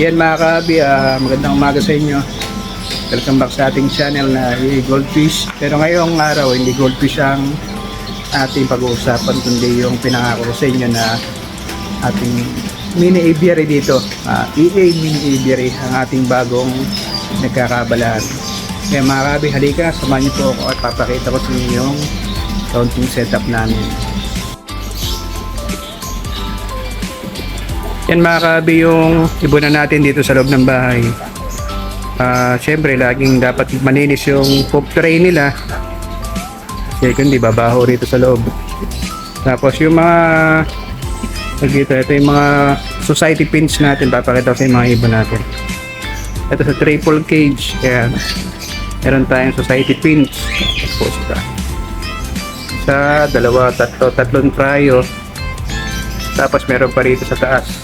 Yan mga kabi, ah, magandang umaga sa inyo. Welcome back sa ating channel na i Goldfish. Pero ngayong araw, hindi goldfish ang ating pag-uusapan, kundi yung pinangako ko sa inyo na ating mini aviary dito. Ah, EA mini aviary, ang ating bagong nagkakabalaan. Kaya mga kabi, halika, samahan niyo po ako at papakita ko sa inyo yung counting setup namin. Yan mga kabi yung ibunan natin dito sa loob ng bahay. Ah, syempre laging dapat malinis yung poop tray nila. Kasi kundi babaho rito sa loob. Tapos yung mga dito, ito yung mga society pins natin. Papakita ko sa mga ibon natin. Ito sa triple cage. Kaya meron tayong society pins. Tapos sa sa dalawa, tatlo, tatlong tryo. Tapos meron pa rito sa taas.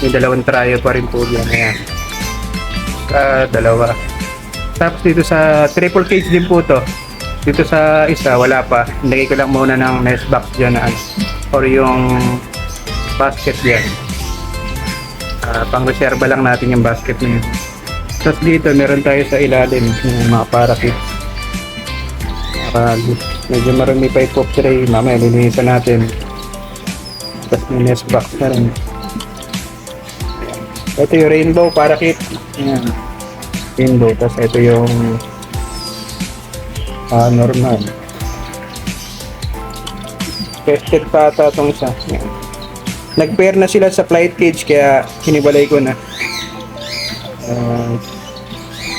May dalawang tryo pa rin po yan. Ayan. Ah, dalawa. Tapos dito sa triple cage din po to. Dito sa isa, wala pa. Nilagay ko lang muna ng nest box dyan na ano. Or yung basket dyan. Ah, pang reserva lang natin yung basket na yun. Tapos dito, meron tayo sa ilalim yung mga parakeet. Para medyo marami pa yung pop tray. Mamaya lilinisan natin. Tapos may nest box na rin. Ito yung rainbow parakeet. Ayan. Rainbow. Tapos ito yung ah normal. Tested pa ata itong isa. Ayan. Nag-pair na sila sa flight cage kaya hiniwalay ko na. Ah,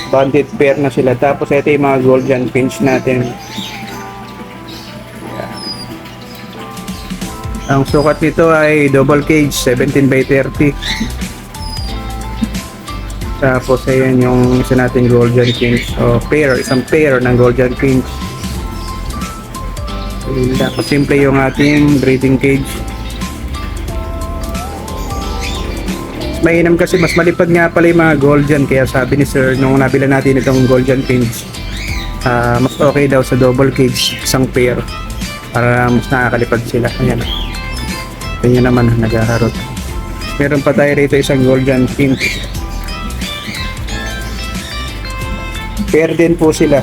banded pair na sila. Tapos ito yung mga golden pinch natin. Ang sukat nito ay double cage 17 by 30. Tapos ayan yung isa nating golden pinch o pair, isang pair ng golden. Ayun lang, simple yung ating breeding cage. Mainam kasi mas malipad nga pala yung mga golden kaya sabi ni sir nung nabila natin itong golden pinch ah, mas okay daw sa double cage isang pair para mas nakakalipad sila. Ayan. Ganyan naman naghaharot. Meron pa tayo rito isang golden pinch. Pair din po sila.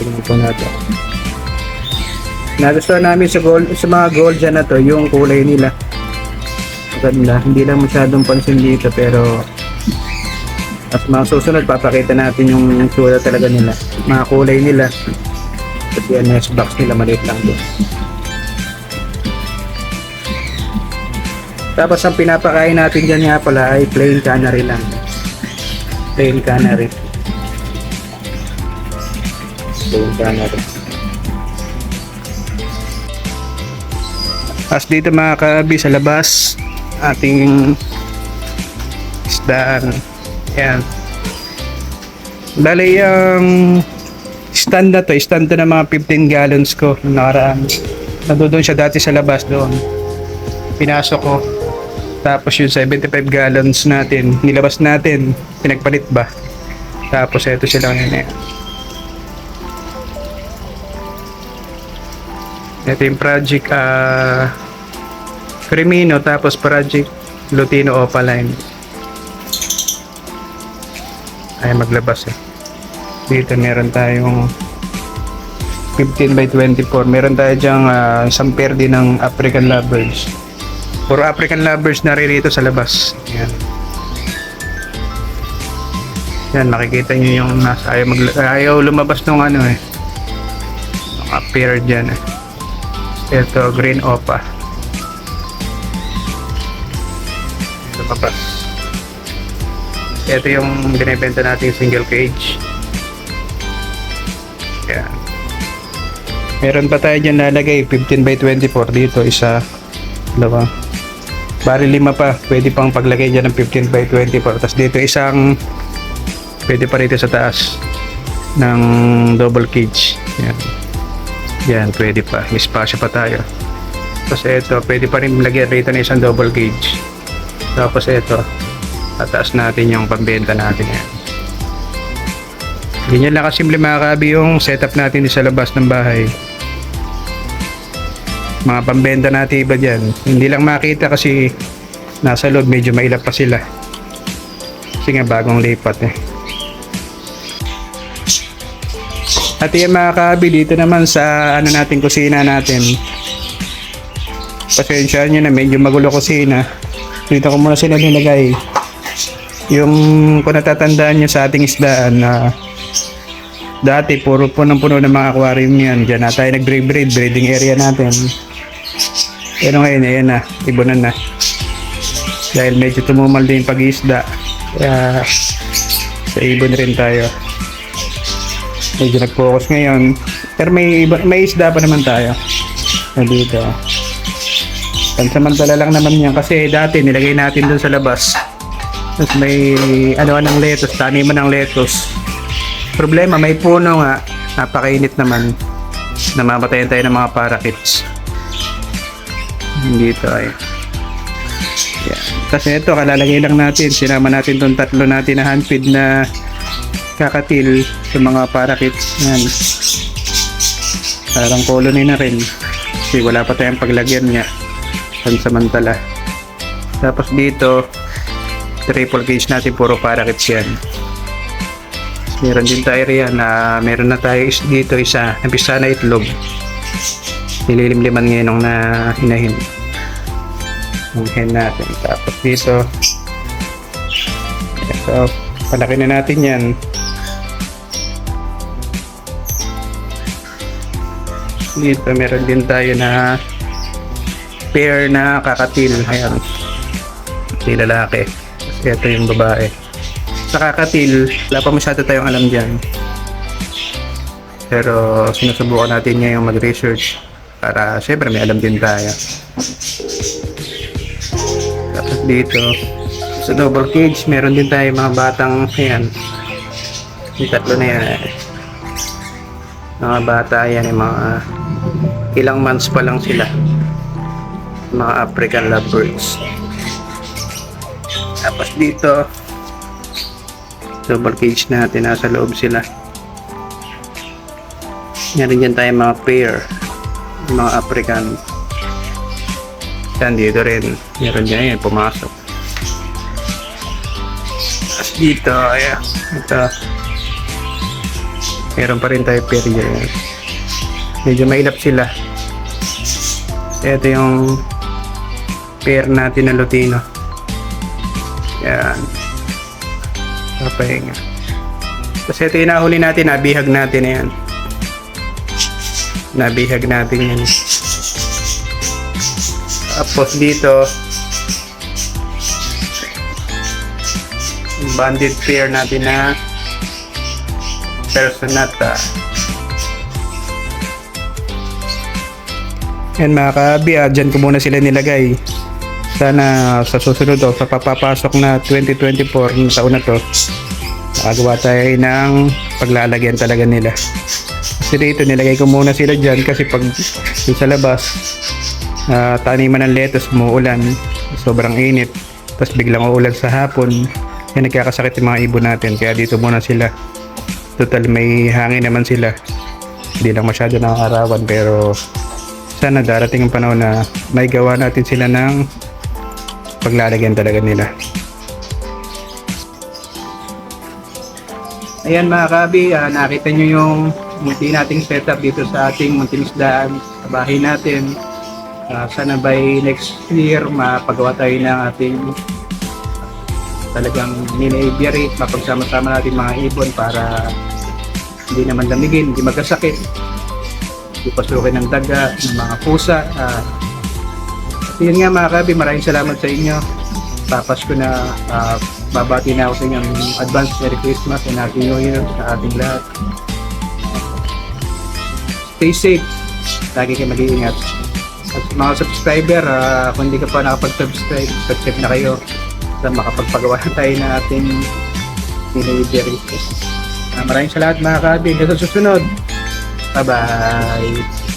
Tingnan po natin. Nagustuhan namin sa gold, sa mga gold dyan na to, yung kulay nila. Maganda. Hindi lang masyadong pansin dito pero at mga susunod papakita natin yung tsura talaga nila. Mga kulay nila. Kasi yan nest box nila maliit lang doon. Tapos ang pinapakain natin dyan nga pala ay plain canary lang. Plain canary. Plain canary. As dito mga kabi sa labas, ating isdaan. Yan. Bali yung stand na to, stand to mga 15 gallons ko nung nakaraan. Nandoon siya dati sa labas doon. Pinasok ko. Tapos yung 75 gallons natin, nilabas natin, pinagpalit ba? Tapos ito silang yun eh. Ito yung project ah Cremino tapos project Lutino Opaline. Ay maglabas eh. Dito meron tayong 15 by 24. Meron tayo dyang ah, isang pair din ng African Lovers. Puro African Lovers na rin dito sa labas. Yan. Yan, makikita nyo yung nasa ayaw, magla- ayaw lumabas nung ano eh. Mga pair dyan eh. Ito, green opa. Lumabas. Ito yung binibenta natin single cage. Yan. Meron pa tayo dyan nalagay 15 by 24 dito isa dalawa bari lima pa pwede pang paglagay dyan ng 15 by 24 tapos dito isang pwede pa rito sa taas ng double cage yan yan pwede pa. May spasyo pa tayo. Tapos ito pwede pa rin lagyan rito ng isang double cage tapos ito tataas natin yung pambenta natin yan. Ganyan lang kasimple mga kabi yung setup natin sa labas ng bahay. Mga pambenta natin iba dyan. Hindi lang makita kasi nasa loob medyo mailap pa sila. Kasi nga bagong lipat eh. At yan mga kabi, dito naman sa ano natin kusina natin. Pasensyahan nyo na medyo magulo kusina. Dito ko muna sila nilagay. Yung kung natatandaan nyo sa ating isdaan na dati puro punong-puno ng mga aquarium yan. Diyan na tayo nag-breed, breeding area natin. Pero ngayon, ayan na, ibunan na. Dahil medyo tumumal din pag-iisda. Kaya sa ibon rin tayo. Medyo nag-focus ngayon. Pero may, may isda pa naman tayo. Na dito. Pansamantala lang naman yan kasi dati nilagay natin dun sa labas. Tapos may ano ng lettuce, taniman ng lettuce. Problema, may puno nga. Napakainit naman. Namamatayan tayo ng mga parakeets. Dito ay. Yan. Kasi ito, kalalagay lang natin. Sinama natin tong tatlo natin na handfeed na kakatil sa mga parakeets. Yan. Parang colony na rin. Kasi wala pa tayong paglagyan niya. Pansamantala. Tapos dito, triple cage natin puro parakeets yan. Meron din tayo riyan na meron na tayo dito isa, nampisa na itlog. Nililimliman ngayon nung na hinahin. Hen natin. Tapos dito, ito, palaki na natin yan. Dito meron din tayo na pair na kakatil. Ayan. Yung lalaki. Ito yung babae. Sa kakatil, wala pa masyado tayong alam dyan. Pero sinusubukan natin ngayon mag-research para syempre may alam din tayo. Tapos dito, sa double cage, meron din tayo mga batang, ayan, yung tatlo na yan. eh. Mga bata, yan, yung mga ilang months pa lang sila. Mga African lovebirds. Tapos dito, double cage natin, nasa loob sila. Meron dyan tayo mga pair, mga African. Yan, dito rin. Meron dyan yan, pumasok. Tapos dito, ayan, ito. Meron pa rin tayo pair dyan. Medyo mailap sila. Ito yung pair natin na Lutino. Yan. Papahinga. Tapos ito yung nahuli natin, nabihag natin na yan. Nabihag natin yan. Tapos dito, banded pair natin na personata. Yan mga kabi, ah, dyan ko muna sila nilagay. Sana sa susunod o sa papapasok na 2024 na taon na to, nakagawa tayo ng paglalagyan talaga nila. Kasi dito nilagay ko muna sila dyan kasi pag sa labas, ah, taniman ng lettuce, umuulan, sobrang init, tapos biglang uulan sa hapon, yan nagkakasakit yung mga ibon natin. Kaya dito muna sila. Total may hangin naman sila. Hindi lang masyado nakakarawan pero sana darating ang panahon na may gawa natin sila ng paglalagyan talaga nila. Ayan mga kabi, ah, nakita nyo yung munti nating setup dito sa ating muntinisdaan sa bahay natin. Ah, sana by next year mapagawa tayo ng ating talagang mini-aviary, mapagsama-sama natin mga ibon para hindi naman lamigin, hindi magkasakit, hindi pasukin ng daga, ng mga pusa. At yun nga mga kabi, maraming salamat sa inyo. Papas ko na ah, babati na ako sa inyo ng advance Merry Christmas and Happy New Year sa ating lahat. Stay safe. Lagi kayo mag-iingat. At mga subscriber, ah, kung hindi ka pa nakapag-subscribe, subscribe na kayo sa makapagpagawa tayo ng ating delivery. Uh, maraming salamat mga kabi. Hanggang sa susunod. Bye bye.